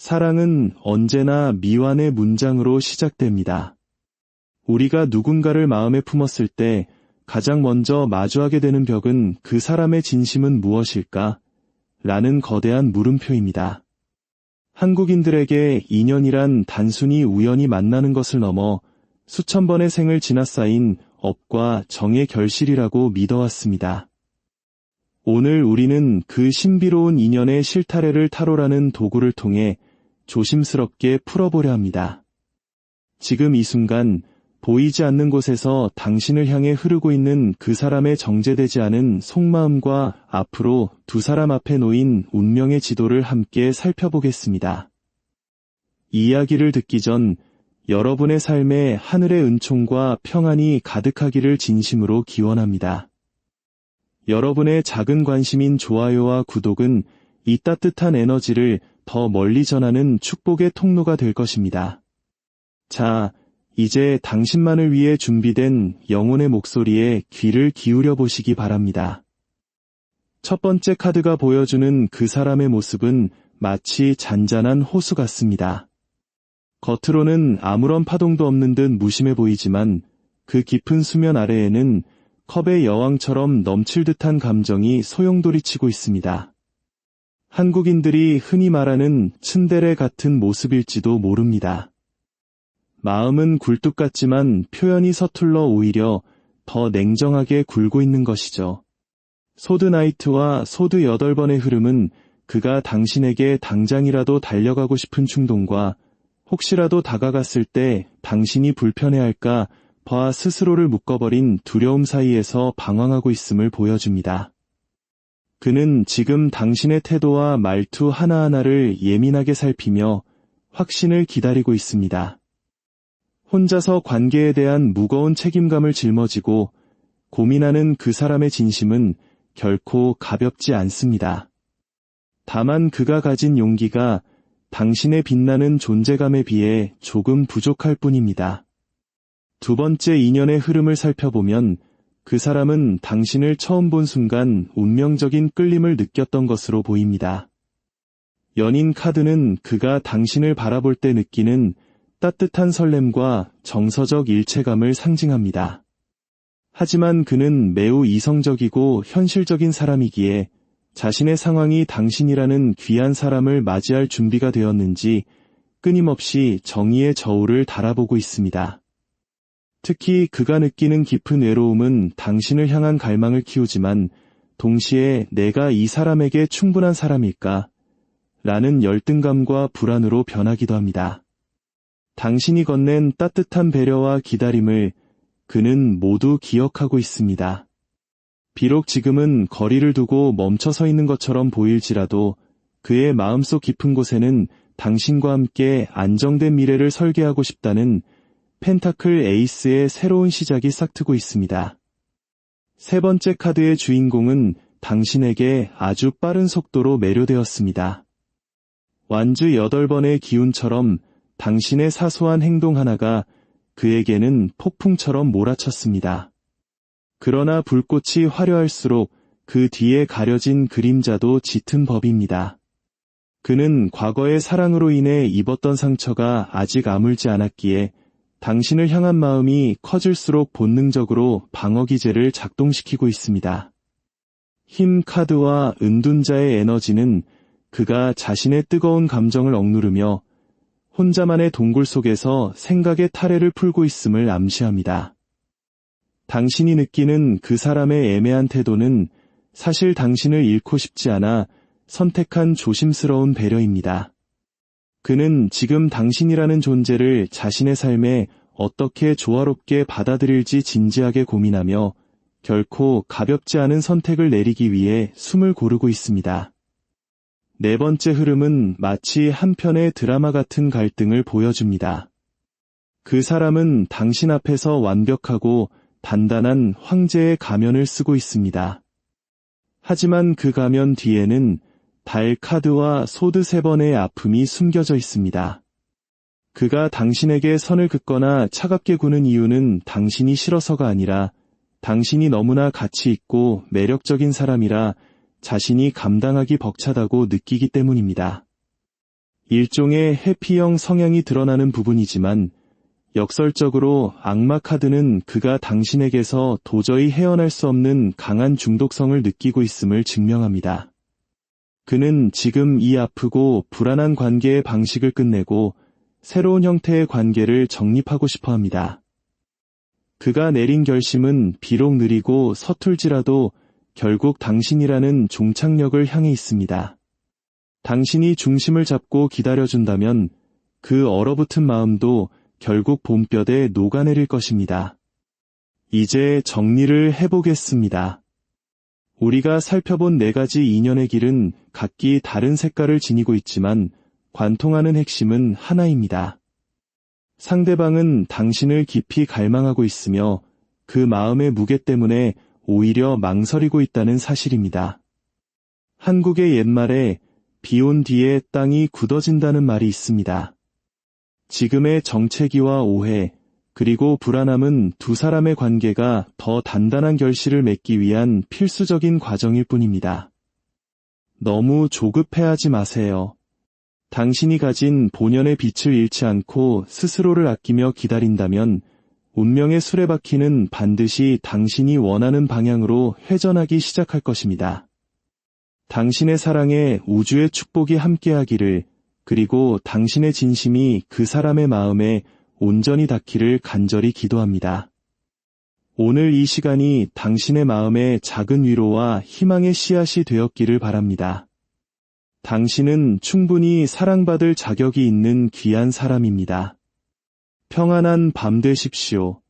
사랑은 언제나 미완의 문장으로 시작됩니다. 우리가 누군가를 마음에 품었을 때 가장 먼저 마주하게 되는 벽은 그 사람의 진심은 무엇일까? 라는 거대한 물음표입니다. 한국인들에게 인연이란 단순히 우연히 만나는 것을 넘어 수천 번의 생을 지나 쌓인 업과 정의 결실이라고 믿어왔습니다. 오늘 우리는 그 신비로운 인연의 실타래를 타로라는 도구를 통해 조심스럽게 풀어보려 합니다. 지금 이 순간 보이지 않는 곳에서 당신을 향해 흐르고 있는 그 사람의 정제되지 않은 속마음과 앞으로 두 사람 앞에 놓인 운명의 지도를 함께 살펴보겠습니다. 이야기를 듣기 전 여러분의 삶에 하늘의 은총과 평안이 가득하기를 진심으로 기원합니다. 여러분의 작은 관심인 좋아요와 구독은 이 따뜻한 에너지를 더 멀리 전하는 축복의 통로가 될 것입니다. 자, 이제 당신만을 위해 준비된 영혼의 목소리에 귀를 기울여 보시기 바랍니다. 첫 번째 카드가 보여주는 그 사람의 모습은 마치 잔잔한 호수 같습니다. 겉으로는 아무런 파동도 없는 듯 무심해 보이지만 그 깊은 수면 아래에는 컵의 여왕처럼 넘칠 듯한 감정이 소용돌이치고 있습니다. 한국인들이 흔히 말하는 츤데레 같은 모습일지도 모릅니다. 마음은 굴뚝 같지만 표현이 서툴러 오히려 더 냉정하게 굴고 있는 것이죠. 소드 나이트와 소드 8번의 흐름은 그가 당신에게 당장이라도 달려가고 싶은 충동과 혹시라도 다가갔을 때 당신이 불편해할까 봐 스스로를 묶어버린 두려움 사이에서 방황하고 있음을 보여줍니다. 그는 지금 당신의 태도와 말투 하나하나를 예민하게 살피며 확신을 기다리고 있습니다. 혼자서 관계에 대한 무거운 책임감을 짊어지고 고민하는 그 사람의 진심은 결코 가볍지 않습니다. 다만 그가 가진 용기가 당신의 빛나는 존재감에 비해 조금 부족할 뿐입니다. 두 번째 인연의 흐름을 살펴보면 그 사람은 당신을 처음 본 순간 운명적인 끌림을 느꼈던 것으로 보입니다. 연인 카드는 그가 당신을 바라볼 때 느끼는 따뜻한 설렘과 정서적 일체감을 상징합니다. 하지만 그는 매우 이성적이고 현실적인 사람이기에 자신의 상황이 당신이라는 귀한 사람을 맞이할 준비가 되었는지 끊임없이 정의의 저울을 달아보고 있습니다. 특히 그가 느끼는 깊은 외로움은 당신을 향한 갈망을 키우지만 동시에 내가 이 사람에게 충분한 사람일까? 라는 열등감과 불안으로 변하기도 합니다. 당신이 건넨 따뜻한 배려와 기다림을 그는 모두 기억하고 있습니다. 비록 지금은 거리를 두고 멈춰 서 있는 것처럼 보일지라도 그의 마음속 깊은 곳에는 당신과 함께 안정된 미래를 설계하고 싶다는 펜타클 에이스의 새로운 시작이 싹트고 있습니다. 세 번째 카드의 주인공은 당신에게 아주 빠른 속도로 매료되었습니다. 완주 8번의 기운처럼 당신의 사소한 행동 하나가 그에게는 폭풍처럼 몰아쳤습니다. 그러나 불꽃이 화려할수록 그 뒤에 가려진 그림자도 짙은 법입니다. 그는 과거의 사랑으로 인해 입었던 상처가 아직 아물지 않았기에 당신을 향한 마음이 커질수록 본능적으로 방어 기제를 작동시키고 있습니다. 힘 카드와 은둔자의 에너지는 그가 자신의 뜨거운 감정을 억누르며 혼자만의 동굴 속에서 생각의 타래를 풀고 있음을 암시합니다. 당신이 느끼는 그 사람의 애매한 태도는 사실 당신을 잃고 싶지 않아 선택한 조심스러운 배려입니다. 그는 지금 당신이라는 존재를 자신의 삶에 어떻게 조화롭게 받아들일지 진지하게 고민하며 결코 가볍지 않은 선택을 내리기 위해 숨을 고르고 있습니다. 네 번째 흐름은 마치 한편의 드라마 같은 갈등을 보여줍니다. 그 사람은 당신 앞에서 완벽하고 단단한 황제의 가면을 쓰고 있습니다. 하지만 그 가면 뒤에는 달 카드와 소드 세 번의 아픔이 숨겨져 있습니다. 그가 당신에게 선을 긋거나 차갑게 구는 이유는 당신이 싫어서가 아니라 당신이 너무나 가치 있고 매력적인 사람이라 자신이 감당하기 벅차다고 느끼기 때문입니다. 일종의 해피형 성향이 드러나는 부분이지만 역설적으로 악마 카드는 그가 당신에게서 도저히 헤어날 수 없는 강한 중독성을 느끼고 있음을 증명합니다. 그는 지금 이 아프고 불안한 관계의 방식을 끝내고 새로운 형태의 관계를 정립하고 싶어 합니다. 그가 내린 결심은 비록 느리고 서툴지라도 결국 당신이라는 종착역을 향해 있습니다. 당신이 중심을 잡고 기다려준다면 그 얼어붙은 마음도 결국 봄볕에 녹아내릴 것입니다. 이제 정리를 해보겠습니다. 우리가 살펴본 네 가지 인연의 길은 각기 다른 색깔을 지니고 있지만 관통하는 핵심은 하나입니다. 상대방은 당신을 깊이 갈망하고 있으며 그 마음의 무게 때문에 오히려 망설이고 있다는 사실입니다. 한국의 옛말에 비 온 뒤에 땅이 굳어진다는 말이 있습니다. 지금의 정체기와 오해, 그리고 불안함은 두 사람의 관계가 더 단단한 결실을 맺기 위한 필수적인 과정일 뿐입니다. 너무 조급해하지 마세요. 당신이 가진 본연의 빛을 잃지 않고 스스로를 아끼며 기다린다면 운명의 수레바퀴는 반드시 당신이 원하는 방향으로 회전하기 시작할 것입니다. 당신의 사랑에 우주의 축복이 함께하기를 그리고 당신의 진심이 그 사람의 마음에 온전히 닿기를 간절히 기도합니다. 오늘 이 시간이 당신의 마음에 작은 위로와 희망의 씨앗이 되었기를 바랍니다. 당신은 충분히 사랑받을 자격이 있는 귀한 사람입니다. 평안한 밤 되십시오.